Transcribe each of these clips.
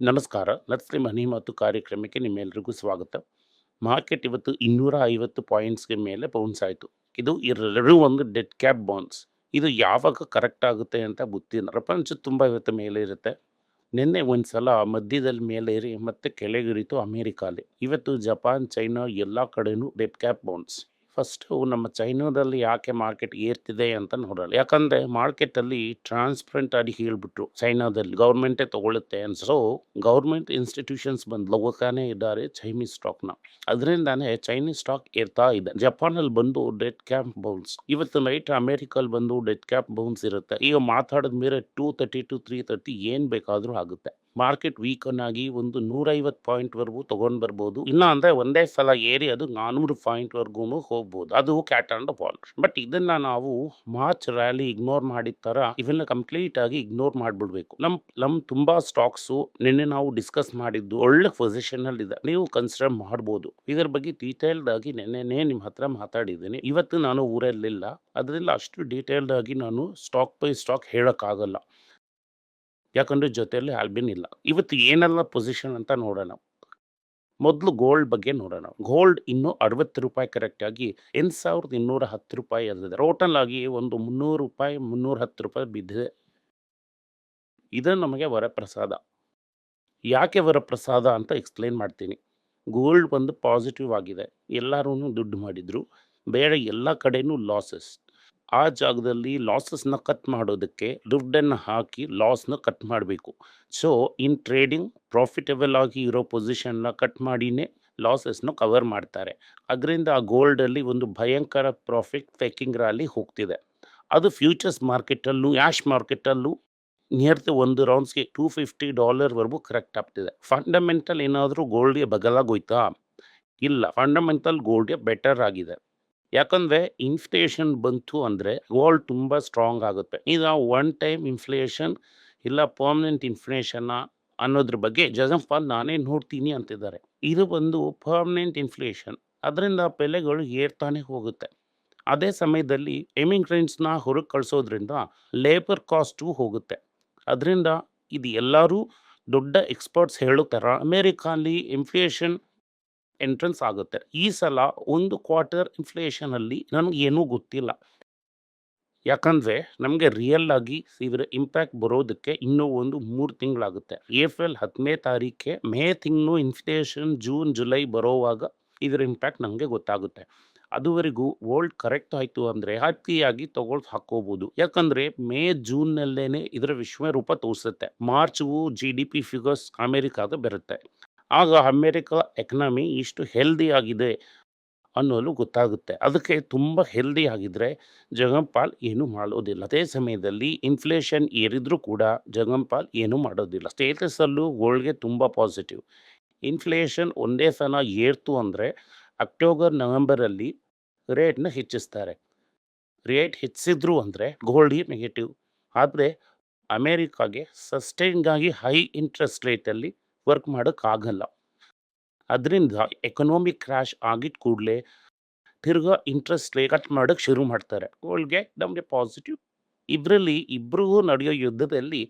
ನಮಸ್ಕಾರ. ಲಕ್ಷ್ಮಿ ಮನಿ ಮತ್ತು ಕಾರ್ಯಕ್ರಮಕ್ಕೆ ನಿಮ್ಮೆಲ್ಲರಿಗೂ ಸ್ವಾಗತ. ಮಾರ್ಕೆಟ್ ಇವತ್ತು ಇನ್ನೂರ ಐವತ್ತು ಪಾಯಿಂಟ್ಸ್ಗೆ ಮೇಲೆ ಬೌನ್ಸ್ ಆಯಿತು. ಇದು ಎರಡೂ ಒಂದು ಡೆಡ್ ಕ್ಯಾಪ್ ಬೌನ್ಸ್. ಇದು ಯಾವಾಗ ಕರೆಕ್ಟ್ ಆಗುತ್ತೆ ಅಂತ ಗೊತ್ತಿಲ್ಲ. ಪ್ರಪಂಚ ತುಂಬ ಇವತ್ತು ಮೇಲೆ ಇರುತ್ತೆ. ನಿನ್ನೆ ಒಂದು ಸಲ ಮಧ್ಯದಲ್ಲಿ ಮೇಲೆ ಇರಿ ಮತ್ತೆ ಕೆಳಗಿರಿತು ಅಮೇರಿಕಾಲಿ. ಇವತ್ತು ಜಪಾನ್, ಚೈನಾ ಎಲ್ಲ ಕಡೆಯೂ ಡೆಡ್ ಕ್ಯಾಪ್ ಬೌನ್ಸ್. ಫಸ್ಟು ನಮ್ಮ ಚೈನಾದಲ್ಲಿ ಯಾಕೆ ಮಾರ್ಕೆಟ್ ಏರ್ತಿದೆ ಅಂತ ನೋಡೋಣ. ಯಾಕಂದರೆ ಮಾರ್ಕೆಟಲ್ಲಿ ಟ್ರಾನ್ಸ್ಪರೆಂಟ್ ಆಗಿ ಹೇಳ್ಬಿಟ್ರು ಚೈನಾದಲ್ಲಿ ಗೌರ್ಮೆಂಟೇ ತೊಗೊಳುತ್ತೆ ಅನ್ಸೋ ಗೌರ್ಮೆಂಟ್ ಇನ್ಸ್ಟಿಟ್ಯೂಷನ್ಸ್ ಬಂದು ಹೋಗ್ತಾನೆ ಇದ್ದಾರೆ ಚೈನೀಸ್ ಸ್ಟಾಕ್ನ. ಅದರಿಂದಾನೇ ಚೈನೀಸ್ ಸ್ಟಾಕ್ ಏರ್ತಾ ಇದೆ. ಜಪಾನಲ್ಲಿ ಬಂದು ಡೆಡ್ ಕ್ಯಾಪ್ ಬೌನ್ಸ್ ಇವತ್ತು ನೈಟ್ ಅಮೆರಿಕಲ್ಲಿ ಬಂದು ಡೆಡ್ ಕ್ಯಾಪ್ ಬೌನ್ಸ್ ಇರುತ್ತೆ. ಈಗ ಮಾತಾಡಿದ ಮೇಲೆ two thirty to three thirty ಏನು ಬೇಕಾದರೂ ಆಗುತ್ತೆ. ಮಾರ್ಕೆಟ್ ವೀಕನ್ ಆಗಿ ಒಂದು ನೂರೈವತ್ತು ಪಾಯಿಂಟ್ವರೆಗೂ ತೊಗೊಂಡು ಬರ್ಬೋದು. ಇಲ್ಲ ಅಂದರೆ ಒಂದೇ ಸಲ ಏರಿ ಅದು ನಾನ್ನೂರು ಪಾಯಿಂಟ್ವರೆಗೂ ಹೋಗ್ಬೋದು. ಅದು ಕ್ಯಾಟ್ ಆ್ಯಂಡ್ ಬಾಲ್ ಬಟ್ ಇದನ್ನು ನಾವು ಮಾರ್ಚ್ ರ್ಯಾಲಿ ಇಗ್ನೋರ್ ಮಾಡಿದ ಥರ ಇವೆಲ್ಲ ಕಂಪ್ಲೀಟ್ ಆಗಿ ಇಗ್ನೋರ್ ಮಾಡಿಬಿಡ್ಬೇಕು. ನಮ್ಮ ನಮ್ಮ ತುಂಬ ಸ್ಟಾಕ್ಸು ನಿನ್ನೆ ನಾವು ಡಿಸ್ಕಸ್ ಮಾಡಿದ್ದು ಒಳ್ಳೆ ಪೊಸಿಷನಲ್ಲಿ ಇದೆ ನೀವು ಕನ್ಸಿಡರ್ ಮಾಡ್ಬೋದು. ಇದರ ಬಗ್ಗೆ ಡೀಟೇಲ್ಡ್ ಆಗಿ ನೆನ್ನೆನೇ ನಿಮ್ಮ ಹತ್ರ ಮಾತಾಡಿದ್ದೀನಿ. ಇವತ್ತು ನಾನು ಊರಲ್ಲಿಲ್ಲ. ಅದರಿಂದ ಅಷ್ಟು ಡೀಟೇಲ್ಡ್ ಆಗಿ ನಾನು ಸ್ಟಾಕ್ ಬೈ ಸ್ಟಾಕ್ ಹೇಳೋಕ್ಕಾಗಲ್ಲ. ಯಾಕಂದ್ರೆ ಜೊತೆಯಲ್ಲಿ ಆಲ್ಬಿನ್ ಇಲ್ಲ. ಇವತ್ತು ಏನೆಲ್ಲ ಪೊಸಿಷನ್ ಅಂತ ನೋಡೋಣ. ಮೊದಲು ಗೋಲ್ಡ್ ಬಗ್ಗೆ ನೋಡೋಣ. ಗೋಲ್ಡ್ ಇನ್ನೂ ಅರವತ್ತು ರೂಪಾಯಿ ಕರೆಕ್ಟಾಗಿ ಎಂಟು ಸಾವಿರದ ಇನ್ನೂರ ಹತ್ತು ರೂಪಾಯಿ ಅದಿದೆ ಟೋಟಲ್ ಆಗಿ ಒಂದು ಮುನ್ನೂರು ರೂಪಾಯಿ, ಮುನ್ನೂರ ಹತ್ತು ರೂಪಾಯಿ ಬಿದ್ದಿದೆ. ಇದು ನಮಗೆ ವರಪ್ರಸಾದ. ಯಾಕೆ ವರಪ್ರಸಾದ ಅಂತ ಎಕ್ಸ್ಪ್ಲೇನ್ ಮಾಡ್ತೀನಿ. ಗೋಲ್ಡ್ ಒಂದು ಪಾಸಿಟಿವ್ ಆಗಿದೆ. ಎಲ್ಲರೂ ದುಡ್ಡು ಮಾಡಿದರು. ಬೇರೆ ಎಲ್ಲ ಕಡೆಯೂ ಲಾಸಸ್ ಆ ಜಾಗದಲ್ಲಿ ಲಾಸಸ್ನ ಕಟ್ ಮಾಡೋದಕ್ಕೆ ದುಡ್ಡನ್ನು ಹಾಕಿ ಲಾಸ್ನ ಕಟ್ ಮಾಡಬೇಕು. ಸೊ, ಇನ್ ಟ್ರೇಡಿಂಗ್ ಪ್ರಾಫಿಟಬಲ್ ಆಗಿ ಇರೋ ಪೊಸಿಷನ್ನ ಕಟ್ ಮಾಡಿನೇ ಲಾಸಸ್ನ ಕವರ್ ಮಾಡ್ತಾರೆ. ಅದರಿಂದ ಆ ಗೋಲ್ಡಲ್ಲಿ ಒಂದು ಭಯಂಕರ ಪ್ರಾಫಿಟ್ ಫೇಕಿಂಗ್ ರ್ಯಾಲಿ ಹೋಗ್ತಿದೆ. ಅದು ಫ್ಯೂಚರ್ಸ್ ಮಾರ್ಕೆಟಲ್ಲೂ ಯಾಶ್ ಮಾರ್ಕೆಟಲ್ಲೂ ನಿಯರ್ ಒಂದು ರೌಂಡ್ಸ್ಗೆ ಟೂ ಫಿಫ್ಟಿ ಡಾಲರ್ವರೆಗೂ ಕರೆಕ್ಟ್ ಆಗ್ತಿದೆ. ಫಂಡಮೆಂಟಲ್ ಏನಾದರೂ ಗೋಲ್ಡ್ಗೆ ಬಗಲಾಗೋಯ್ತಾ ಇಲ್ಲ. ಫಂಡಮೆಂಟಲ್ ಗೋಲ್ಡ್ಗೆ ಬೆಟರ್ ಆಗಿದೆ. ಯಾಕಂದರೆ ಇನ್ಫ್ಲೇಷನ್ ಬಂತು ಅಂದರೆ ಗೋಲ್ಡ್ ತುಂಬ ಸ್ಟ್ರಾಂಗ್ ಆಗುತ್ತೆ. ಈಗ ಒನ್ ಟೈಮ್ ಇನ್ಫ್ಲೇಷನ್ ಇಲ್ಲ ಪರ್ಮನೆಂಟ್ ಇನ್ಫ್ಲೇಷನ್ನ ಅನ್ನೋದ್ರ ಬಗ್ಗೆ ಜಗನ್ಪಾಲ್ ನಾನೇ ನೋಡ್ತೀನಿ ಅಂತಿದ್ದಾರೆ. ಇದು ಬಂದು ಪರ್ಮನೆಂಟ್ ಇನ್ಫ್ಲೇಷನ್ ಅದರಿಂದ ಬೆಲೆಗಳು ಏರ್ತಾನೆ ಹೋಗುತ್ತೆ. ಅದೇ ಸಮಯದಲ್ಲಿ ಎಮಿಗ್ರೆಂಟ್ಸ್ನ ಹೊರಗೆ ಕಳಿಸೋದ್ರಿಂದ ಲೇಬರ್ ಕಾಸ್ಟು ಹೋಗುತ್ತೆ. ಅದರಿಂದ ಇದು ಎಲ್ಲರೂ ದೊಡ್ಡ ಎಕ್ಸ್ಪರ್ಟ್ಸ್ ಹೇಳುತ್ತಾರೆ ಅಮೇರಿಕಾಲಿ ಇನ್ಫ್ಲೇಷನ್ ಎಂಟ್ರೆನ್ಸ್ ಆಗುತ್ತೆ. ಈ ಸಲ ಒಂದು ಕ್ವಾರ್ಟರ್ ಇನ್ಫ್ಲೇಷನಲ್ಲಿ ನನಗೇನೂ ಗೊತ್ತಿಲ್ಲ. ಯಾಕಂದರೆ ನಮಗೆ ರಿಯಲ್ ಆಗಿ ಇದರ ಇಂಪ್ಯಾಕ್ಟ್ ಬರೋದಕ್ಕೆ ಇನ್ನೂ ಒಂದು ಮೂರು ತಿಂಗಳಾಗುತ್ತೆ. ಏಪ್ರಿಲ್ ಹತ್ತನೇ ತಾರೀಕೆ ಮೇ ತಿಂಗಳು ಇನ್ಫ್ಲೇಷನ್ ಜೂನ್ ಜುಲೈ ಬರೋವಾಗ ಇದರ ಇಂಪ್ಯಾಕ್ಟ್ ನಮಗೆ ಗೊತ್ತಾಗುತ್ತೆ. ಅದುವರೆಗೂ ವರ್ಲ್ಡ್ ಕರೆಕ್ಟ್ ಆಯಿತು ಅಂದರೆ ಹ್ಯಾಪಿಯಾಗಿ ತಗೊಳ್ದು ಹಾಕೋಬೋದು. ಯಾಕಂದರೆ ಮೇ ಜೂನ್ನಲ್ಲೇ ಇದರ ವಿಶ್ವರೂಪ ತೋರಿಸುತ್ತೆ. ಮಾರ್ಚ್ಗೂ ಜಿ ಡಿ ಪಿ ಫಿಗರ್ಸ್ ಅಮೇರಿಕಾದ ಬರುತ್ತೆ. ಆಗ ಅಮೇರಿಕ ಎಕನಾಮಿ ಇಷ್ಟು ಹೆಲ್ದಿ ಆಗಿದೆ ಅನ್ನೋದು ಗೊತ್ತಾಗುತ್ತೆ. ಅದಕ್ಕೆ ತುಂಬ ಹೆಲ್ದಿ ಆಗಿದ್ರೆ ಜಗಂಪಾಲ್ ಏನೂ ಮಾಡೋದಿಲ್ಲ. ಅದೇ ಸಮಯದಲ್ಲಿ ಇನ್ಫ್ಲೇಷನ್ ಏರಿದ್ರೂ ಕೂಡ ಜಗಂಪಾಲ್ ಏನೂ ಮಾಡೋದಿಲ್ಲ. ಸ್ಟೇಟಸಲ್ಲೂ ಗೋಲ್ಡ್ಗೆ ತುಂಬ ಪಾಸಿಟಿವ್ ಇನ್ಫ್ಲೇಷನ್ ಒಂದೇ ಸಲ ಏರ್ತು ಅಂದರೆ ಅಕ್ಟೋಬರ್ ನವೆಂಬರಲ್ಲಿ ರೇಟ್ನ ಹೆಚ್ಚಿಸ್ತಾರೆ. ರೇಟ್ ಹೆಚ್ಚಿಸಿದ್ರು ಅಂದರೆ ಗೋಲ್ಡ್ಗೆ ನೆಗೆಟಿವ್ ಆದರೆ ಅಮೇರಿಕಾಗೆ ಸಸ್ಟೈನ್ಗಾಗಿ ಹೈ ಇಂಟ್ರೆಸ್ಟ್ ರೇಟಲ್ಲಿ ವರ್ಕ್ ಮಾಡೋಕ್ಕಾಗಲ್ಲ ಅದರಿಂದ ಎಕನಾಮಿಕ್ ಕ್ರ್ಯಾಶ್ ಆಗಿದ ಕೂಡಲೇ ತಿರ್ಗಾ ಇಂಟ್ರೆಸ್ಟ್ ರೇಟ್ ಕಟ್ ಮಾಡೋಕ್ಕೆ ಶುರು ಮಾಡ್ತಾರೆ. ಗೋಲ್ಡ್ಗೆ ನಮಗೆ ಪಾಸಿಟಿವ್ ಇದರಲ್ಲಿ ಇಬ್ಬರಿಗೂ ನಡೆಯೋ ಯುದ್ಧದಲ್ಲಿ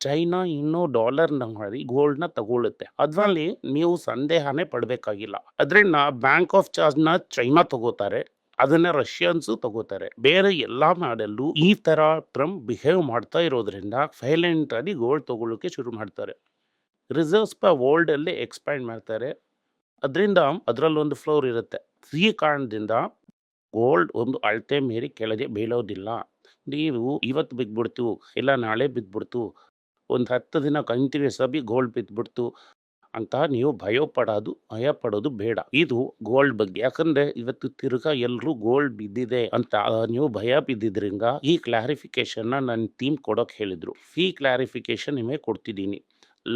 ಚೈನಾ ಇನ್ನೂ ಡಾಲರ್ನ ಮಾಡಿ ಗೋಲ್ಡ್ನ ತಗೊಳ್ಳುತ್ತೆ ಅದರಲ್ಲಿ ನೀವು ಸಂದೇಹನೇ ಪಡಬೇಕಾಗಿಲ್ಲ. ಅದರಿಂದ ಬ್ಯಾಂಕ್ ಆಫ್ ಚಾರ್ಜ್ನ ಚೈನಾ ತಗೋತಾರೆ. ಅದನ್ನ ರಷ್ಯನ್ಸು ತಗೋತಾರೆ. ಬೇರೆ ಎಲ್ಲ ನಾಡಲ್ಲೂ ಈ ಥರ ಟ್ರಂಪ್ ಬಿಹೇವ್ ಮಾಡ್ತಾ ಇರೋದ್ರಿಂದ ಸೈಲೆಂಟಾಗಿ ಗೋಲ್ಡ್ ತಗೊಳ್ಳೋಕೆ ಶುರು ಮಾಡ್ತಾರೆ. ರಿಸರ್ವ್ಸ್ ಪ ವರ್ಲ್ಡಲ್ಲಿ ಎಕ್ಸ್ಪ್ಯಾಂಡ್ ಮಾಡ್ತಾರೆ. ಅದರಿಂದ ಅದರಲ್ಲೊಂದು ಫ್ಲೋರ್ ಇರುತ್ತೆ. ಈ ಕಾರಣದಿಂದ ಗೋಲ್ಡ್ ಒಂದು ಅಳತೆ ಮೀರಿ ಕೆಳಗೆ ಬೀಳೋದಿಲ್ಲ. ನೀವು ಇವತ್ತು ಬಿದ್ದುಬಿಡ್ತು ಇಲ್ಲ ನಾಳೆ ಬಿದ್ದುಬಿಡ್ತು ಒಂದು ಹತ್ತು ದಿನ ಕಂಟಿನ್ಯೂಸ್ ಆಗಿ ಗೋಲ್ಡ್ ಬಿದ್ದುಬಿಡ್ತು ಅಂತ ನೀವು ಭಯ ಪಡೋದು ಭಯ ಪಡೋದು ಬೇಡ. ಇದು ಗೋಲ್ಡ್ ಬಗ್ಗೆ. ಯಾಕಂದ್ರೆ ಇವತ್ತು ತಿರ್ಗಾ ಎಲ್ಲರೂ ಗೋಲ್ಡ್ ಬಿದ್ದಿದೆ ಅಂತ ನೀವು ಭಯ ಬಿದ್ದಿದ್ರಿಂದ ಈ ಕ್ಲಾರಿಫಿಕೇಶನ್ನ ನನ್ನ ಟೀಮ್ ಕೊಡೋಕೆ ಹೇಳಿದ್ರು. ಈ ಕ್ಲಾರಿಫಿಕೇಶನ್ ನಿಮಗೆ ಕೊಡ್ತಿದ್ದೀನಿ.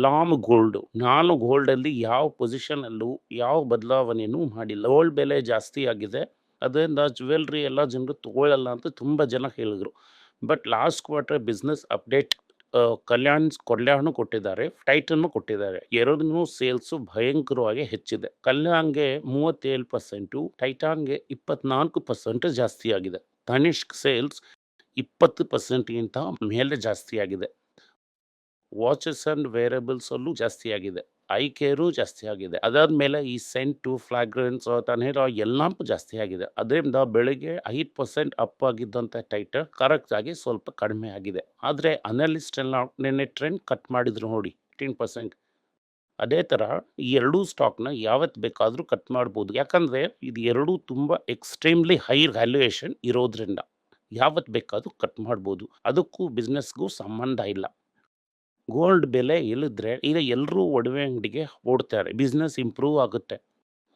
ಲಾಮ್ ಗೋಲ್ಡ್. ನಾನು ಗೋಲ್ಡಲ್ಲಿ ಯಾವ ಪೊಸಿಷನಲ್ಲೂ ಯಾವ ಬದಲಾವಣೆಯೂ ಮಾಡಿಲ್ಲ. ಗೋಲ್ಡ್ ಬೆಲೆ ಜಾಸ್ತಿ ಆಗಿದೆ. ಅದರಿಂದ ಜ್ಯುವೆಲ್ರಿ ಎಲ್ಲ ಜನರು ತಗೊಳ್ಳಲ್ಲ ಅಂತ ತುಂಬ ಜನ ಹೇಳಿದ್ರು. But last quarter business update Kalyan Kalyan ಕೊಟ್ಟಿದ್ದಾರೆ. ಟೈಟನ್ನು ಕೊಟ್ಟಿದ್ದಾರೆ. ಎರಡನ್ನೂ ಸೇಲ್ಸು ಭಯಂಕರವಾಗಿ ಹೆಚ್ಚಿದೆ. ಕಲ್ಯಾಣ್ಗೆ ಮೂವತ್ತೇಳು ಪರ್ಸೆಂಟು, ಟೈಟಾನ್ಗೆ ಇಪ್ಪತ್ನಾಲ್ಕು ಪರ್ಸೆಂಟ್ ಜಾಸ್ತಿ ಆಗಿದೆ. ತನಿಷ್ಕ್ ಸೇಲ್ಸ್ ಇಪ್ಪತ್ತು ಪರ್ಸೆಂಟ್ಗಿಂತ ಮೇಲೆ ಜಾಸ್ತಿ ಆಗಿದೆ. ವಾಚಸ್ ಆ್ಯಂಡ್ ವೇರಬಲ್ಸಲ್ಲೂ ಜಾಸ್ತಿ ಆಗಿದೆ. ಐ ಕೇರು ಜಾಸ್ತಿ ಆಗಿದೆ. ಅದಾದಮೇಲೆ ಈ ಸೆಂಟು ಫ್ಲಾಗ್ರೆನ್ಸ್ ತನೇರ ಎಲ್ಲ ಜಾಸ್ತಿ ಆಗಿದೆ. ಅದರಿಂದ ಬೆಳಿಗ್ಗೆ ಐದು ಪರ್ಸೆಂಟ್ ಅಪ್ ಆಗಿದ್ದಂಥ ಟೈಟರ್ ಕರೆಕ್ಟ್ ಆಗಿ ಸ್ವಲ್ಪ ಕಡಿಮೆ ಆಗಿದೆ. ಆದರೆ ಅನಲಿಸ್ಟ್ ಎಲ್ಲ ನಿನ್ನೆ ಟ್ರೆಂಡ್ ಕಟ್ ಮಾಡಿದ್ರು ನೋಡಿ ಫಿಫ್ಟೀನ್ ಪರ್ಸೆಂಟ್ ಅದೇ ಥರ ಈ ಎರಡೂ ಸ್ಟಾಕ್ನ ಯಾವತ್ತು ಬೇಕಾದರೂ ಕಟ್ ಮಾಡ್ಬೋದು. ಯಾಕಂದರೆ ಇದು ಎರಡೂ ತುಂಬ ಎಕ್ಸ್ಟ್ರೀಮ್ಲಿ ಹೈ ವ್ಯಾಲ್ಯೂಯೇಷನ್ ಇರೋದ್ರಿಂದ ಯಾವತ್ತು ಬೇಕಾದರೂ ಕಟ್ ಮಾಡ್ಬೋದು. ಅದಕ್ಕೂ ಬಿಸ್ನೆಸ್ಗೂ ಸಂಬಂಧ ಇಲ್ಲ. ಗೋಲ್ಡ್ ಬೆಲೆ ಇಲ್ಲದ್ರೆ ಈಗ ಎಲ್ಲರೂ ಒಡವೆ ಅಂಗಡಿಗೆ ಓಡ್ತಾರೆ. ಬಿಸ್ನೆಸ್ ಇಂಪ್ರೂವ್ ಆಗುತ್ತೆ.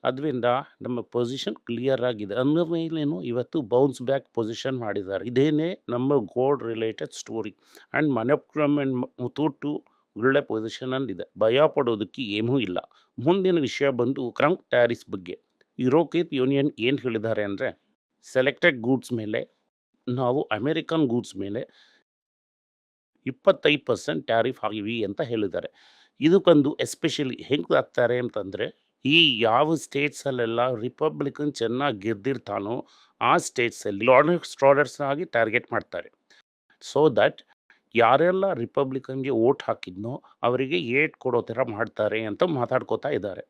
ಅದರಿಂದ ನಮ್ಮ ಪೊಸಿಷನ್ ಕ್ಲಿಯರ್ ಆಗಿದೆ. ಅಂದ ಮೇಲೇನು ಇವತ್ತು ಬೌನ್ಸ್ ಬ್ಯಾಕ್ ಪೊಸಿಷನ್ ಮಾಡಿದ್ದಾರೆ. ಇದೇನೇ ನಮ್ಮ gold related story. And Manappuram and Muthoot ಒಳ್ಳೆ ಪೊಸಿಷನಲ್ಲಿದೆ ಭಯ ಪಡೋದಕ್ಕೆ ಏನೂ ಇಲ್ಲ. ಮುಂದಿನ ವಿಷಯ ಬಂದು ಕ್ರಂಕ್ ಟ್ಯಾರಿಸ್ ಬಗ್ಗೆ. ಯುರೋಪಿಯನ್ ಯೂನಿಯನ್ ಏನು ಹೇಳಿದ್ದಾರೆ ಅಂದರೆ, ಸೆಲೆಕ್ಟೆಡ್ ಗೂಡ್ಸ್ ಮೇಲೆ, ನಾವು ಅಮೇರಿಕನ್ ಗೂಡ್ಸ್ ಮೇಲೆ ಇಪ್ಪತ್ತೈದು ಪರ್ಸೆಂಟ್ ಟ್ಯಾರಿಫ್ ಆಗಿವಿ ಅಂತ ಹೇಳಿದ್ದಾರೆ. ಇದಕ್ಕೊಂದು ಎಸ್ಪೆಷಲಿ ಹೆಂಗೆ ಆಗ್ತಾರೆ ಅಂತಂದರೆ, ಈ ಯಾವ ಸ್ಟೇಟ್ಸಲ್ಲೆಲ್ಲ ರಿಪಬ್ಲಿಕನ್ ಚೆನ್ನಾಗಿ ಗೆದ್ದಿರ್ತಾನೋ ಆ ಸ್ಟೇಟ್ಸಲ್ಲಿ ಸ್ಟ್ರಾಡರ್ಸ್ ಆಗಿ ಟಾರ್ಗೆಟ್ ಮಾಡ್ತಾರೆ. ಸೊ ದಟ್ ಯಾರೆಲ್ಲ ರಿಪಬ್ಲಿಕನ್ಗೆ ಓಟ್ ಹಾಕಿದ್ನೋ ಅವರಿಗೆ ಏಟ್ ಕೊಡೋ ಥರ ಮಾಡ್ತಾರೆ ಅಂತ ಮಾತಾಡ್ಕೋತಾ ಇದ್ದಾರೆ.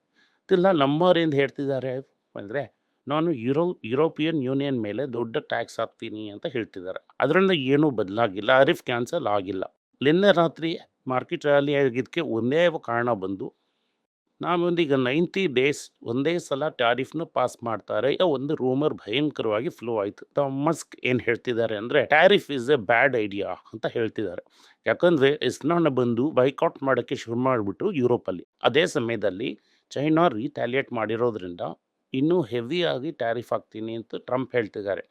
ಇಲ್ಲ ನಮ್ಮವರಿಂದ ಹೇಳ್ತಿದ್ದಾರೆ ಅಂದರೆ ನಾನು ಯುರೋ, ಯುರೋಪಿಯನ್ ಯೂನಿಯನ್ ಮೇಲೆ ದೊಡ್ಡ ಟ್ಯಾಕ್ಸ್ ಹಾಕ್ತೀನಿ ಅಂತ ಹೇಳ್ತಿದ್ದಾರೆ. ಅದರಿಂದ ಏನೂ ಬದಲಾಗಿಲ್ಲ, ಅರಿಫ್ ಕ್ಯಾನ್ಸಲ್ ಆಗಿಲ್ಲ. ನಿನ್ನೆ ರಾತ್ರಿ ಮಾರ್ಕೆಟ್ ರ್ಯಾಲಿ ಆಗಿದ್ದಕ್ಕೆ ಒಂದೇ ಕಾರಣ ಬಂದು, ನಾವೊಂದೀಗ ನೈಂಟಿ ಡೇಸ್ ಒಂದೇ ಸಲ ಟ್ಯಾರಿಫ್ನ ಪಾಸ್ ಮಾಡ್ತಾರೆ. ಒಂದು ರೂಮರ್ ಭಯಂಕರವಾಗಿ ಫ್ಲೋ ಆಯಿತು. ಮಸ್ಕ್ ಏನು ಹೇಳ್ತಿದ್ದಾರೆ ಅಂದರೆ, tariff is a bad idea ಅಂತ ಹೇಳ್ತಿದ್ದಾರೆ. ಯಾಕಂದರೆ ಇಸ್ನಾನ ಬಂದು ಬೈಕಾಟ್ ಮಾಡೋಕ್ಕೆ ಶುರು ಮಾಡಿಬಿಟ್ಟು ಯುರೋಪಲ್ಲಿ. ಅದೇ ಸಮಯದಲ್ಲಿ ಚೈನಾ ರೀಟ್ಯಾಲಿಯೇಟ್ ಮಾಡಿರೋದ್ರಿಂದ ಇನ್ನೂ ಹೆವಿಯಾಗಿ ಟ್ಯಾರಿಫ್ ಹಾಕ್ತೀನಿ ಅಂತ ಟ್ರಂಪ್ ಹೇಳ್ತಿದ್ದಾರೆ.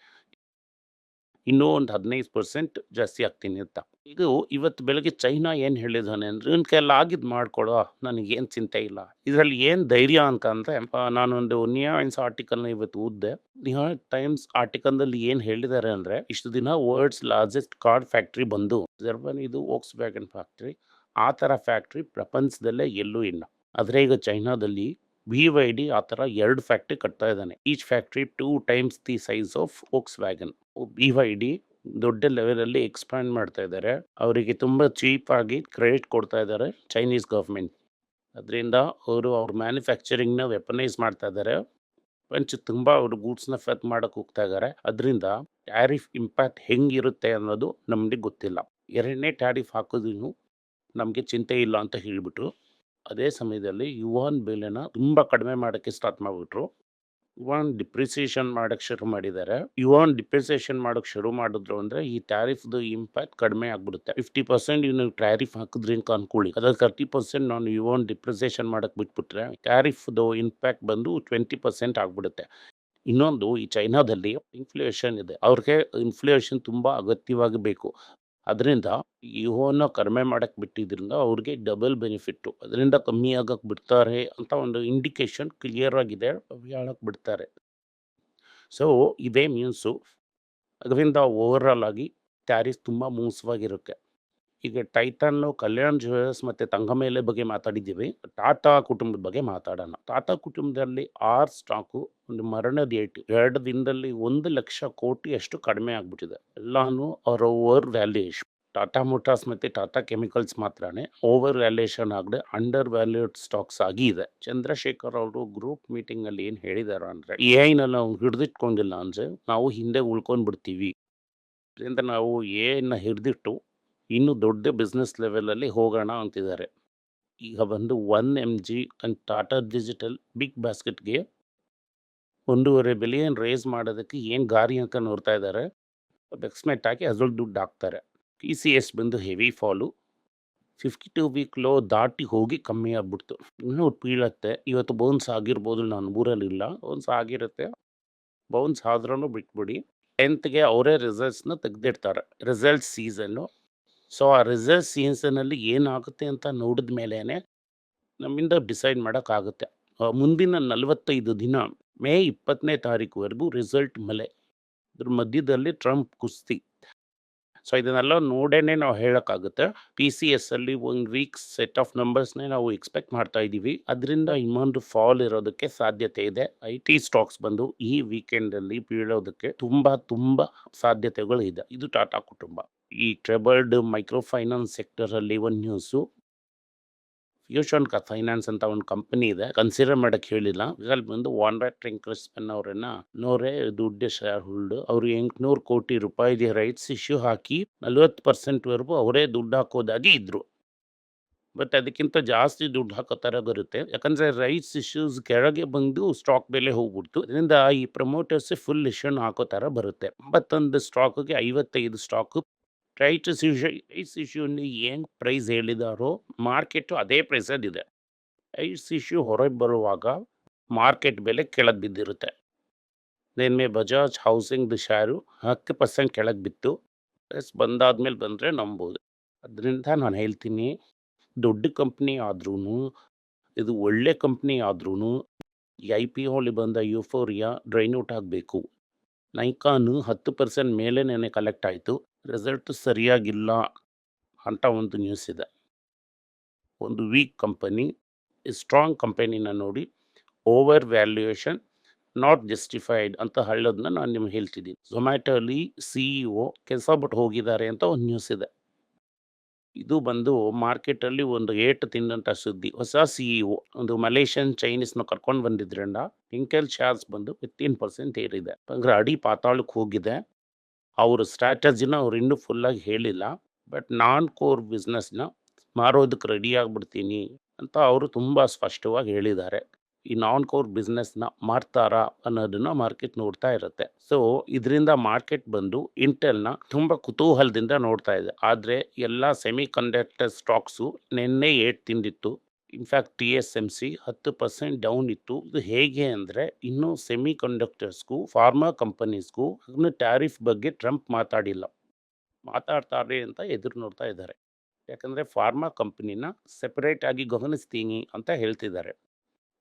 ಇನ್ನೂ ಒಂದು ಹದಿನೈದು ಪರ್ಸೆಂಟ್ ಜಾಸ್ತಿ ಆಗ್ತೀನಿ ಅಂತ. ಇದು ಇವತ್ತು ಬೆಳಗ್ಗೆ ಚೈನಾ ಏನು ಹೇಳಿದಾನೆ ಅಂದರೆ ಇವ್ನ ಕೈಯಲ್ಲಿ ಆಗಿದ್ದು ಮಾಡ್ಕೊಡೋ, ನನಗೇನು ಚಿಂತೆ ಇಲ್ಲ. ಇದರಲ್ಲಿ ಏನು ಧೈರ್ಯ ಅಂತ ಅಂದರೆ ನಾನೊಂದು ನಿಯಾಯನ್ಸ್ ಆರ್ಟಿಕಲ್ನ ಇವತ್ತು ಓದಿದೆ. ನಿಯಾ ಟೈಮ್ಸ್ ಆರ್ಟಿಕಲ್ದಲ್ಲಿ ಏನು ಹೇಳಿದ್ದಾರೆ ಅಂದರೆ, ಇಷ್ಟು ದಿನ ವರ್ಲ್ಡ್ಸ್ ಲಾರ್ಜೆಸ್ಟ್ ಕಾರ್ಡ್ ಫ್ಯಾಕ್ಟ್ರಿ ಬಂದು ಜರ್ಮನ್ ಇದು ಓಕ್ಸ್ ಫ್ಯಾಕ್ಟ್ರಿ ಆ ಥರ ಫ್ಯಾಕ್ಟ್ರಿ ಪ್ರಪಂಚದಲ್ಲೇ ಎಲ್ಲೂ ಇಲ್ಲ. ಆದರೆ ಈಗ ಚೈನಾದಲ್ಲಿ ಬಿ ವೈ ಡಿ ಆ ಥರ ಎರಡು ಫ್ಯಾಕ್ಟ್ರಿ ಕಟ್ತಾ ಇದ್ದಾನೆ. Each factory two times the size of Volkswagen B Y D ದೊಡ್ಡ ಲೆವೆಲಲ್ಲಿ ಎಕ್ಸ್ಪ್ಯಾಂಡ್ ಮಾಡ್ತಾ ಇದ್ದಾರೆ. ಅವರಿಗೆ ತುಂಬ ಚೀಪ್ ಆಗಿ ಕ್ರೆಡಿಟ್ ಕೊಡ್ತಾ ಇದ್ದಾರೆ ಚೈನೀಸ್ ಗೌರ್ಮೆಂಟ್ ಅದರಿಂದ ಅವರು ಅವ್ರ ಮ್ಯಾನುಫ್ಯಾಕ್ಚರಿಂಗ್ನ ವೆಪನೈಸ್ ಮಾಡ್ತಾ ಇದ್ದಾರೆ. ಪಂಚ್ ತುಂಬ ಅವರು ಗೂಡ್ಸ್ನ ಫೆತ್ ಮಾಡೋಕೆ ಹೋಗ್ತಾ ಇದ್ದಾರೆ. ಅದರಿಂದ ಟ್ಯಾರಿಫ್ ಇಂಪ್ಯಾಕ್ಟ್ ಹೆಂಗಿರುತ್ತೆ ಅನ್ನೋದು ನಮಗೆ ಗೊತ್ತಿಲ್ಲ. ಎರಡನೇ ಟ್ಯಾರಿಫ್ ಹಾಕೋದೂ ನಮಗೆ ಚಿಂತೆ ಇಲ್ಲ ಅಂತ ಹೇಳಿಬಿಟ್ಟು. ಅದೇ ಸಮಯದಲ್ಲಿ ಯುವಾನ್ ಬೆಲೆನ ತುಂಬ ಕಡಿಮೆ ಮಾಡೋಕ್ಕೆ ಸ್ಟಾರ್ಟ್ ಮಾಡಿಬಿಟ್ರು. ಯುವಾನ್ ಡಿಪ್ರಿಸಿಯೇಷನ್ ಮಾಡೋಕ್ಕೆ ಶುರು ಮಾಡಿದ್ದಾರೆ. ಯುವಾನ್ ಡಿಪ್ರಿಸಿಯೇಷನ್ ಮಾಡೋಕ್ಕೆ ಶುರು ಮಾಡಿದ್ರು ಅಂದರೆ ಈ ಟ್ಯಾರಿಫ್ದು ಇಂಪ್ಯಾಕ್ಟ್ ಕಡಿಮೆ ಆಗಿಬಿಡುತ್ತೆ. ಫಿಫ್ಟಿ ಪರ್ಸೆಂಟ್ ನೀವು ಟ್ಯಾರಿಫ್ ಹಾಕಿದ್ರಿಂದ ಅನ್ಕೊಳ್ಳಿ. ಅದ್ರಲ್ಲಿ ತರ್ಟಿ ಪರ್ಸೆಂಟ್ ನಾನು ಯುವಾನ್ ಡಿಪ್ರಿಸಿಯೇಷನ್ ಮಾಡೋಕ್ಕೆ ಬಿಟ್ಬಿಟ್ರೆ ಟ್ಯಾರಿಫ್ದು ಇಂಪ್ಯಾಕ್ಟ್ ಬಂದು ಟ್ವೆಂಟಿ ಪರ್ಸೆಂಟ್ ಆಗಿಬಿಡುತ್ತೆ. ಇನ್ನೊಂದು ಈ ಚೈನಾದಲ್ಲಿ ಇನ್ಫ್ಲೇಷನ್ ಇದೆ. ಅವ್ರಿಗೆ ಇನ್ಫ್ಲೇಷನ್ ತುಂಬ ಅಗತ್ಯವಾಗಿ ಬೇಕು. ಅದರಿಂದ ಇಹೋನ ಕಡಿಮೆ ಮಾಡಕ್ಕೆ ಬಿಟ್ಟಿದ್ದರಿಂದ ಅವ್ರಿಗೆ ಡಬಲ್ ಬೆನಿಫಿಟ್ಟು. ಅದರಿಂದ ಕಮ್ಮಿ ಆಗಕ್ಕೆ ಬಿಡ್ತಾರೆ ಅಂತ ಒಂದು ಇಂಡಿಕೇಶನ್ ಕ್ಲಿಯರ್ ಆಗಿದೆ ಹೇಳಕ್ಕೆ ಬಿಡ್ತಾರೆ. ಸೊ ಇದೇ ಮೀನ್ಸು ಅದರಿಂದ ಓವರಾಲ್ ಆಗಿ ಟ್ಯಾರಿಸ್ ತುಂಬ ಮೋಸವಾಗಿರುತ್ತೆ. ಈಗ ಟೈಟನ್ನು ಕಲ್ಯಾಣ್ ಜ್ಯುವೆಲ್ಸ್ ಮತ್ತು ತಂಗಮೇಲೆ ಬಗ್ಗೆ ಮಾತಾಡಿದ್ದೀವಿ. ಟಾಟಾ ಕುಟುಂಬದ ಬಗ್ಗೆ ಮಾತಾಡೋಣ. ಟಾಟಾ ಕುಟುಂಬದಲ್ಲಿ ಆರ್ ಸ್ಟಾಕು, ಒಂದು ಮರಣ ಡೇಟ್ ಎರಡು ದಿನದಲ್ಲಿ ಒಂದು ಲಕ್ಷ ಕೋಟಿ ಅಷ್ಟು ಕಡಿಮೆ ಆಗ್ಬಿಟ್ಟಿದೆ. ಎಲ್ಲಾನು ಅವರ ಓವರ್ ವ್ಯಾಲ್ಯೂಯೇಷನ್. ಟಾಟಾ ಮೋಟಾರ್ಸ್ ಮತ್ತು ಟಾಟಾ ಕೆಮಿಕಲ್ಸ್ ಮಾತ್ರನೇ ಓವರ್ ವ್ಯಾಲ್ಯೂಯೇಷನ್ ಆಗದೆ ಅಂಡರ್ ವ್ಯಾಲ್ಯೂಡ್ ಸ್ಟಾಕ್ಸ್ ಆಗಿ ಇದೆ. ಚಂದ್ರಶೇಖರ್ ಅವರು ಗ್ರೂಪ್ ಮೀಟಿಂಗಲ್ಲಿ ಏನು ಹೇಳಿದಾರೆ ಅಂದರೆ, ಎ ಐನ ನಾವು ಹಿಡಿದಿಟ್ಕೊಂಡಿಲ್ಲ ಅಂದರೆ ನಾವು ಹಿಂದೆ ಉಳ್ಕೊಂಡ್ಬಿಡ್ತೀವಿ. ಇದರಿಂದ ನಾವು ಎ ಐನ ಹಿಡಿದಿಟ್ಟು ಇನ್ನೂ ದೊಡ್ಡ ಬಿಸ್ನೆಸ್ ಲೆವೆಲಲ್ಲಿ ಹೋಗೋಣ ಅಂತಿದ್ದಾರೆ. ಈಗ ಬಂದು one M G and Tata digital Big ಬಾಸ್ಕೆಟ್ಗೆ ಒಂದೂವರೆ ಬಿಲಿಯನ್ ರೇಸ್ ಮಾಡೋದಕ್ಕೆ ಏನು ಗಾರಿ ಅಂತ ನೋಡ್ತಾ ಇದ್ದಾರೆ. ಎಕ್ಸ್ಮೆಟ್ ಹಾಕಿ ಅದ್ರಲ್ಲಿ ದುಡ್ಡು ಹಾಕ್ತಾರೆ. ಟಿ ಸಿ ಎಸ್ ಬಂದು heavy fall fifty two week low ದಾಟಿ ಹೋಗಿ ಕಮ್ಮಿ ಆಗ್ಬಿಡ್ತು. ಇನ್ನೂ ಪೀಳತ್ತೆ. ಇವತ್ತು ಬೌನ್ಸ್ ಆಗಿರ್ಬೋದು ನಾನು ಊರಲ್ಲಿಲ್ಲ. ಬೌನ್ಸ್ ಆಗಿರುತ್ತೆ. ಬೌನ್ಸ್ ಆದ್ರೂ ಬಿಟ್ಬಿಡಿ. ಟೆಂತ್ಗೆ ಅವರೇ ರಿಸಲ್ಟ್ಸ್ನ ತೆಗೆದಿಡ್ತಾರೆ. ರಿಸಲ್ಟ್ ಸೀಸನ್ನು ಸೊ, ಆ ರಿಸಲ್ಟ್ ಸೀಸನಲ್ಲಿ ಏನಾಗುತ್ತೆ ಅಂತ ನೋಡಿದ ಮೇಲೇ ನಮ್ಮಿಂದ ಡಿಸೈಡ್ ಮಾಡೋಕ್ಕಾಗುತ್ತೆ. ಮುಂದಿನ ನಲವತ್ತೈದು ದಿನ, ಮೇ ಇಪ್ಪತ್ತನೇ ತಾರೀಕುವರೆಗೂ ರಿಸಲ್ಟ್ ಮಲೆ. ಇದ್ರ ಮಧ್ಯದಲ್ಲಿ ಟ್ರಂಪ್ ಕುಸ್ತಿ. ಸೊ, ಇದನ್ನೆಲ್ಲ ನೋಡೇನೆ ನಾವು ಹೇಳೋಕ್ಕಾಗುತ್ತೆ. ಪಿ ಸಿ ಎಸ್ಸಲ್ಲಿ ಒಂದು ವೀಕ್ ಸೆಟ್ ಆಫ್ ನಂಬರ್ಸ್ನೇ ನಾವು ಎಕ್ಸ್ಪೆಕ್ಟ್ ಮಾಡ್ತಾ ಇದ್ದೀವಿ. ಅದರಿಂದ ಇನ್ನೊಂದು ಫಾಲ್ ಇರೋದಕ್ಕೆ ಸಾಧ್ಯತೆ ಇದೆ. ಐ ಟಿ ಸ್ಟಾಕ್ಸ್ ಬಂದು ಈ ವೀಕೆಂಡಲ್ಲಿ ಬೀಳೋದಕ್ಕೆ ತುಂಬ ತುಂಬ ಸಾಧ್ಯತೆಗಳು ಇದೆ. ಇದು ಟಾಟಾ ಕುಟುಂಬ. ಈ ಟ್ರಬಲ್ಡ್ ಮೈಕ್ರೋ ಫೈನಾನ್ಸ್ ಸೆಕ್ಟರಲ್ಲಿ ಒಂದು ನ್ಯೂಸು. ಫ್ಯೂಷನ್ ಕ ಫೈನಾನ್ಸ್ ಅಂತ ಒಂದು ಕಂಪನಿ ಇದೆ. ಕನ್ಸಿಡರ್ ಮಾಡಕ್ಕೆ ಹೇಳಿಲ್ಲ. ಇದ್ರಲ್ಲಿ ಬಂದು ವಾನ್ರಾಟ್ ಟ್ರಿಂಕ್ರಿಸ್ಪನ್ ಅವರನ್ನ ನೋರೇ ದುಡ್ಡು ಶೇರ್ ಹೋಲ್ಡ್ ಅವರು ಎಂಟುನೂರು ಕೋಟಿ ರೂಪಾಯಿ ರೈಟ್ಸ್ ಇಶ್ಯೂ ಹಾಕಿ ನಲ್ವತ್ತು ಪರ್ಸೆಂಟ್ವರೆಗೂ ಅವರೇ ದುಡ್ಡು ಹಾಕೋದಾಗಿ ಇದ್ರು. ಬಟ್ ಅದಕ್ಕಿಂತ ಜಾಸ್ತಿ ದುಡ್ಡು ಹಾಕೋ ಥರ ಬರುತ್ತೆ. ಯಾಕಂದರೆ ರೈಟ್ಸ್ ಇಶ್ಯೂಸ್ ಕೆಳಗೆ ಬಂದು ಸ್ಟಾಕ್ ಬೆಲೆ ಹೋಗ್ಬಿಡ್ತು. ಅದರಿಂದ ಈ ಪ್ರಮೋಟರ್ಸ್ ಫುಲ್ ಇಶ್ಯೂನ ಹಾಕೋ ಥರ ಬರುತ್ತೆ. ಮತ್ತೊಂದು ಸ್ಟಾಕ್ಗೆ ಐವತ್ತೈದು ಸ್ಟಾಕು ರೈಟ್ಸ್ ಇಶ್ಯೂ ರೈಟ್ಸ್ ಇಶ್ಯೂನ ಏನು ಪ್ರೈಸ್ ಹೇಳಿದಾರೋ ಮಾರ್ಕೆಟು ಅದೇ ಪ್ರೈಸಲ್ಲಿದೆ ರೈಟ್ಸ್ ಇಶ್ಯೂ ಹೊರಗೆ ಬರುವಾಗ ಮಾರ್ಕೆಟ್ ಬೆಲೆ ಕೆಳಗೆ ಬಿದ್ದಿರುತ್ತೆ. ನಿನ್ನೆ ಬಜಾಜ್ ಹೌಸಿಂಗ್ದು ಶೇರು ಹತ್ತು ಪರ್ಸೆಂಟ್ ಕೆಳಗೆ ಬಿತ್ತು. ಪ್ಲಸ್ ಬಂದಾದ್ಮೇಲೆ ಬಂದರೆ ನಂಬೋದು. ಅದರಿಂದ ನಾನು ಹೇಳ್ತೀನಿ, ದೊಡ್ಡ ಕಂಪ್ನಿ ಆದ್ರೂ ಇದು ಒಳ್ಳೆ ಕಂಪ್ನಿ ಆದ್ರೂ ಐ ಪಿ ಓಲಿ ಬಂದ ಯುಫೋರಿಯಾ ಡ್ರೈನ್ ಔಟ್ ಆಗಬೇಕು. ನೈಕಾನು ಹತ್ತು ಪರ್ಸೆಂಟ್ ಮೇಲೆ ನೆನೆ ಕಲೆಕ್ಟ್ ಆಯಿತು. ರಿಸಲ್ಟ್ ಸರಿಯಾಗಿಲ್ಲ ಅಂತ ಒಂದು ನ್ಯೂಸ್ ಇದೆ. ಒಂದು ವೀಕ್ ಕಂಪನಿ ಸ್ಟ್ರಾಂಗ್ ಕಂಪನಿನ ನೋಡಿ ಓವರ್ ವ್ಯಾಲ್ಯೂಯೇಷನ್ ನಾಟ್ ಜಸ್ಟಿಫೈಡ್ ಅಂತ ಹೇಳೋದನ್ನ ನಾನು ನಿಮ್ಗೆ ಹೇಳ್ತಿದ್ದೀನಿ ಝೊಮ್ಯಾಟೋಲಿ ಸಿ ಇ ಒ ಕೆಲಸ ಬಿಟ್ಟು ಹೋಗಿದ್ದಾರೆ ಅಂತ ಒಂದು ನ್ಯೂಸ್ ಇದೆ. ಇದು ಬಂದು ಮಾರ್ಕೆಟಲ್ಲಿ ಒಂದು ಏಟು ತಿಂದಂಥ ಸುದ್ದಿ. ಹೊಸ ಸಿ ಇ ಒ ಒಂದು ಮಲೇಷಿಯನ್ ಚೈನೀಸ್ನ ಕರ್ಕೊಂಡು ಬಂದಿದ್ರಿಂದ ಇಂಕೆಲ್ ಶೇರ್ಸ್ ಬಂದು ಫಿಫ್ಟೀನ್ ಪರ್ಸೆಂಟ್ ಏರಿದೆ. ಅಂದರೆ ಅಡಿ ಪಾತಾಳಕ್ಕೆ ಹೋಗಿದೆ. ಅವ್ರ ಸ್ಟ್ರಾಟಜಿನ ಅವ್ರು ಇನ್ನೂ ಫುಲ್ಲಾಗಿ ಹೇಳಿಲ್ಲ. ಬಟ್ ನಾನ್ ಕೋರ್ ಬಿಸ್ನೆಸ್ನ ಮಾರೋದಕ್ಕೆ ರೆಡಿ ಆಗಿಬಿಡ್ತೀನಿ ಅಂತ ಅವರು ತುಂಬ ಸ್ಪಷ್ಟವಾಗಿ ಹೇಳಿದ್ದಾರೆ. ಈ ನಾನ್ ಕೋರ್ ಬಿಸ್ನೆಸ್ನ ಮಾಡ್ತಾರಾ ಅನ್ನೋದನ್ನ ಮಾರ್ಕೆಟ್ ನೋಡ್ತಾ ಇರುತ್ತೆ. ಸೊ, ಇದರಿಂದ ಮಾರ್ಕೆಟ್ ಬಂದು ಇಂಟೆಲ್ನ ತುಂಬ ಕುತೂಹಲದಿಂದ ನೋಡ್ತಾ ಇದೆ. ಆದರೆ ಎಲ್ಲ ಸೆಮಿ ಕಂಡಕ್ಟರ್ ಸ್ಟಾಕ್ಸು ನಿನ್ನೆ ಏಟ್ ತಿಂದಿತ್ತು. In fact T S M C ಹತ್ತು ಪರ್ಸೆಂಟ್ ಡೌನ್ ಇತ್ತು. ಇದು ಹೇಗೆ ಅಂದರೆ ಇನ್ನೂ ಸೆಮಿ ಕಂಡಕ್ಟರ್ಸ್ಗೂ ಫಾರ್ಮಾ ಕಂಪನೀಸ್ಗೂ ಅದನ್ನು ಟ್ಯಾರಿಫ್ ಬಗ್ಗೆ ಟ್ರಂಪ್ ಮಾತಾಡಿಲ್ಲ. ಮಾತಾಡ್ತಾರೆ ಅಂತ ಎದುರು ನೋಡ್ತಾ ಇದ್ದಾರೆ. ಯಾಕಂದರೆ ಫಾರ್ಮಾ ಕಂಪನಿನ ಸೆಪರೇಟ್ ಆಗಿ ಗಮನಿಸ್ತೀನಿ ಅಂತ ಹೇಳ್ತಿದ್ದಾರೆ.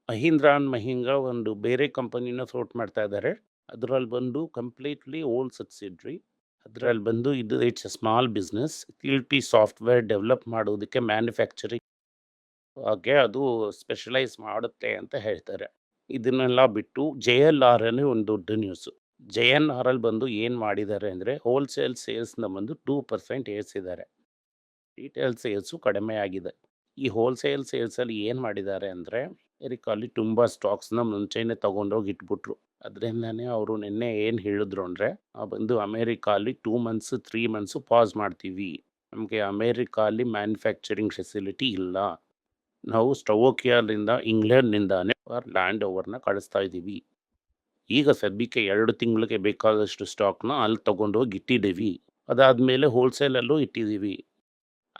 ಮಹೀಂದ್ರ ಅಂಡ್ ಮಹೀಂದ್ರ ಒಂದು ಬೇರೆ ಕಂಪನಿನ ಫ್ಲೋಟ್ ಮಾಡ್ತಾ ಇದ್ದಾರೆ. ಅದರಲ್ಲಿ ಬಂದು ಕಂಪ್ಲೀಟ್ಲಿ ಓಲ್ಡ್ ಸಬ್ಸಿಡ್ರಿ. ಅದರಲ್ಲಿ ಬಂದು ಇದು ಇಟ್ಸ್ ಎ ಸ್ಮಾಲ್ ಬಿಸ್ನೆಸ್. ಟಿಲ್ ಪಿ ಸಾಫ್ಟ್ವೇರ್ ಡೆವಲಪ್ ಮಾಡೋದಕ್ಕೆ ಮ್ಯಾನುಫ್ಯಾಕ್ಚರಿಂಗ್ ಹಾಗೆ ಅದು ಸ್ಪೆಷಲೈಸ್ ಮಾಡುತ್ತೆ ಅಂತ ಹೇಳ್ತಾರೆ. ಇದನ್ನೆಲ್ಲ ಬಿಟ್ಟು ಜೆ ಎಲ್ ಆರ್ ಅಲ್ಲಿ ಒಂದು ದೊಡ್ಡ ನ್ಯೂಸು ಜೆ ಎನ್ ಆರ್ ಅಲ್ಲಿ ಬಂದು ಏನು ಮಾಡಿದ್ದಾರೆ ಅಂದರೆ ಹೋಲ್ಸೇಲ್ ಸೇಲ್ಸ್ನ ಬಂದು ಟೂ ಪರ್ಸೆಂಟ್ ಏರಿಸಿದ್ದಾರೆ. ರಿಟೇಲ್ ಸೇಲ್ಸು ಕಡಿಮೆ ಆಗಿದೆ. ಈ ಹೋಲ್ಸೇಲ್ ಸೇಲ್ಸಲ್ಲಿ ಏನು ಮಾಡಿದ್ದಾರೆ ಅಂದರೆ ಎರಿಕಲ್ಲಿ ತುಂಬ ಸ್ಟಾಕ್ಸ್ನ ಮುಂಚೆನೇ ತೊಗೊಂಡೋಗಿ ಇಟ್ಬಿಟ್ರು. ಅದರಿಂದನೇ ಅವರು ನಿನ್ನೆ ಏನು ಹೇಳಿದ್ರು ಅಂದರೆ ಬಂದು ಅಮೇರಿಕಾಲಿ two months three months pass ಮಾಡ್ತೀವಿ. ನಮಗೆ ಅಮೇರಿಕಾಲಿ ಮ್ಯಾನುಫ್ಯಾಕ್ಚರಿಂಗ್ ಫೆಸಿಲಿಟಿ ಇಲ್ಲ. ನಾವು ಸ್ಟವೋಕಿಯಾಲಿಂದ ಇಂಗ್ಲೆಂಡ್ನಿಂದಾನೇ ಲ್ಯಾಂಡ್ ಓವರ್ನ ಕಳಿಸ್ತಾ ಇದ್ದೀವಿ. ಈಗ ಸದ್ಯಕ್ಕೆ ಎರಡು ತಿಂಗಳಿಗೆ ಬೇಕಾದಷ್ಟು ಸ್ಟಾಕ್ನ ಅಲ್ಲಿ ತೊಗೊಂಡೋಗಿ ಇಟ್ಟಿದ್ದೀವಿ. ಅದಾದಮೇಲೆ ಹೋಲ್ಸೇಲಲ್ಲೂ ಇಟ್ಟಿದ್ದೀವಿ.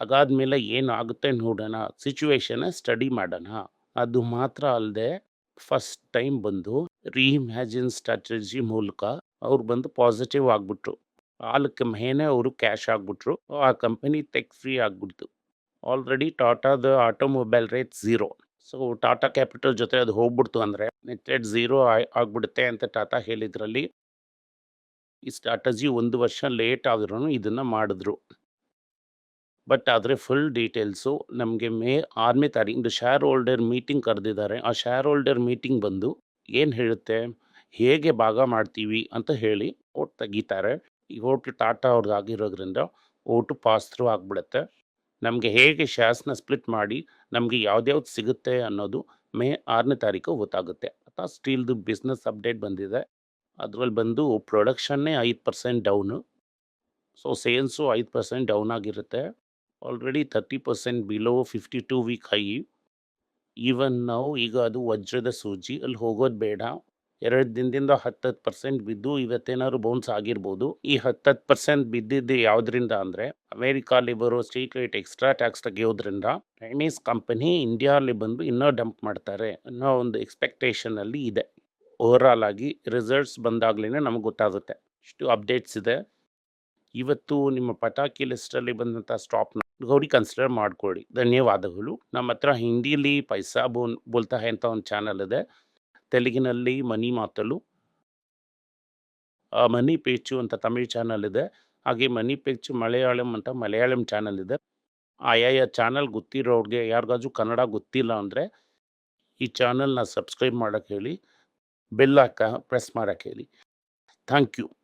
ಅದಾದಮೇಲೆ ಏನಾಗುತ್ತೆ ನೋಡೋಣ ಸಿಚುವೇಶನ್ನ ಸ್ಟಡಿ ಮಾಡೋಣ. ಅದು ಮಾತ್ರ ಅಲ್ಲದೆ ಫಸ್ಟ್ ಟೈಮ್ ಬಂದು ರೀಇಮ್ಯಾಜಿನ್ ಸ್ಟ್ರಾಟಜಿ ಮೂಲಕ ಅವ್ರು ಬಂದು ಪಾಸಿಟಿವ್ ಆಗಿಬಿಟ್ರು. ಆಲಕ್ಕೆ ಮೇನೆ ಅವರು ಕ್ಯಾಶ್ ಆಗಿಬಿಟ್ರು. ಆ ಕಂಪನಿ ಟೆಕ್ ಫ್ರೀ ಆಗಿಬಿಡ್ತು. Already ಟಾಟಾದ automobile rate zero so Tata capital ಜೊತೆ ಅದು ಹೋಗ್ಬಿಡ್ತು ಅಂದರೆ ನೆಟ್ ರೇಟ್ ಝೀರೋ ಆಗಿಬಿಡುತ್ತೆ ಅಂತ ಟಾಟಾ ಹೇಳಿದ್ರಲ್ಲಿ. ಈ ಸ್ಟ್ರಾಟಜಿ ಒಂದು ವರ್ಷ ಲೇಟ್ ಆದ್ರೂ ಇದನ್ನು ಮಾಡಿದ್ರು. ಬಟ್ ಆದರೆ ಫುಲ್ ಡೀಟೇಲ್ಸು ನಮಗೆ ಮೇ ಆರನೇ ತಾರೀಕು ಶೇರ್ ಹೋಲ್ಡರ್ ಮೀಟಿಂಗ್ ಕರೆದಿದ್ದಾರೆ. ಆ ಶೇರ್ ಹೋಲ್ಡರ್ ಮೀಟಿಂಗ್ ಬಂದು ಏನು ಹೇಳುತ್ತೆ? ಹೇಗೆ ಭಾಗ ಮಾಡ್ತೀವಿ ಅಂತ ಹೇಳಿ ಓಟ್ ತೆಗಿತಾರೆ. ಈ ಓಟ್ ಟಾಟಾ ಅವ್ರದ್ದು ಆಗಿರೋದ್ರಿಂದ ಓಟು ಪಾಸ್ ಥ್ರೂ ಆಗಿಬಿಡುತ್ತೆ. ನಮಗೆ ಹೇಗೆ ಶಾಸನ ಸ್ಪ್ಲಿಟ್ ಮಾಡಿ ನಮಗೆ ಯಾವ್ದ್ಯಾವ್ದು ಸಿಗುತ್ತೆ ಅನ್ನೋದು ಮೇ ಆರನೇ ತಾರೀಕು ಗೊತ್ತಾಗುತ್ತೆ. ಅಥವಾ ಸ್ಟೀಲ್ದು ಬಿಸ್ನೆಸ್ ಅಪ್ಡೇಟ್ ಬಂದಿದೆ. ಅದರಲ್ಲಿ ಬಂದು ಪ್ರೊಡಕ್ಷನ್ನೇ ಐದು ಪರ್ಸೆಂಟ್ ಡೌನು. ಸೊ, ಸೇಲ್ಸು ಐದು ಪರ್ಸೆಂಟ್ ಡೌನ್ ಆಗಿರುತ್ತೆ. Already thirty percent below fifty two week high. Even ನಾವು ಈಗ ಅದು ವಜ್ರದ ಸೂಜಿ, ಅಲ್ಲಿ ಹೋಗೋದು ಬೇಡ. ಎರಡು ದಿನದಿಂದ ಹತ್ತತ್ತು ಪರ್ಸೆಂಟ್ ಬಿದ್ದು ಇವತ್ತೇನಾದ್ರು ಬೌನ್ಸ್ ಆಗಿರ್ಬೋದು. ಈ ಹತ್ತತ್ತು ಪರ್ಸೆಂಟ್ ಬಿದ್ದಿದ್ದು ಯಾವುದರಿಂದ ಅಂದರೆ, ಅಮೇರಿಕಾಲಿ ಬರೋ ಸ್ಟೇಟ್ ರೇಟ್ ಎಕ್ಸ್ಟ್ರಾ ಟ್ಯಾಕ್ಸ್ ತೆಗೆಯೋದ್ರಿಂದ ಚೈನೀಸ್ ಕಂಪನಿ ಇಂಡಿಯಾಲಿ ಬಂದು ಇನ್ನೂ ಡಂಪ್ ಮಾಡ್ತಾರೆ ಅನ್ನೋ ಒಂದು ಎಕ್ಸ್ಪೆಕ್ಟೇಷನಲ್ಲಿ ಇದೆ. ಓವರಾಲ್ ಆಗಿ ರಿಸಲ್ಟ್ಸ್ ಬಂದಾಗ್ಲೇ ನಮಗೆ ಗೊತ್ತಾಗುತ್ತೆ. ಇಷ್ಟು ಅಪ್ಡೇಟ್ಸ್ ಇದೆ. ಇವತ್ತು ನಿಮ್ಮ ಪಟಾಕಿ ಲಿಸ್ಟಲ್ಲಿ ಬಂದಂಥ ಸ್ಟಾಪ್ನ ಗೌರಿ ಕನ್ಸಿಡರ್ ಮಾಡ್ಕೊಳ್ಳಿ. ಧನ್ಯವಾದಗಳು. ನಮ್ಮ ಹತ್ರ ಹಿಂದಿಲಿ ಪೈಸಾ ಬೋನ್ ಬೋಲ್ತಾ ಹೈ ಒಂದು ಚಾನಲ್ ಇದೆ. ತೆಲುಗಿನಲ್ಲಿ ಮನಿ ಮಾತಲು ಮನಿ ಪೇಚು ಅಂತ ತಮಿಳ್ ಚಾನಲ್ ಇದೆ. ಹಾಗೆ ಮನಿ ಪೇಚು ಮಲಯಾಳಂ ಅಂತ ಮಲಯಾಳಂ ಚಾನಲ್ ಇದೆ. ಆಯಾಯ ಚಾನಲ್ ಗೊತ್ತಿರೋರಿಗೆ ಯಾರಿಗಾದ್ರೂ ಕನ್ನಡ ಗೊತ್ತಿಲ್ಲ ಅಂದರೆ ಈ ಚಾನಲ್ನ ಸಬ್ಸ್ಕ್ರೈಬ್ ಮಾಡೋಕ್ಕೆ ಹೇಳಿ, ಬೆಲ್ ಹಾಕ ಪ್ರೆಸ್ ಮಾಡೋಕ್ಕೆ ಹೇಳಿ. Thank you.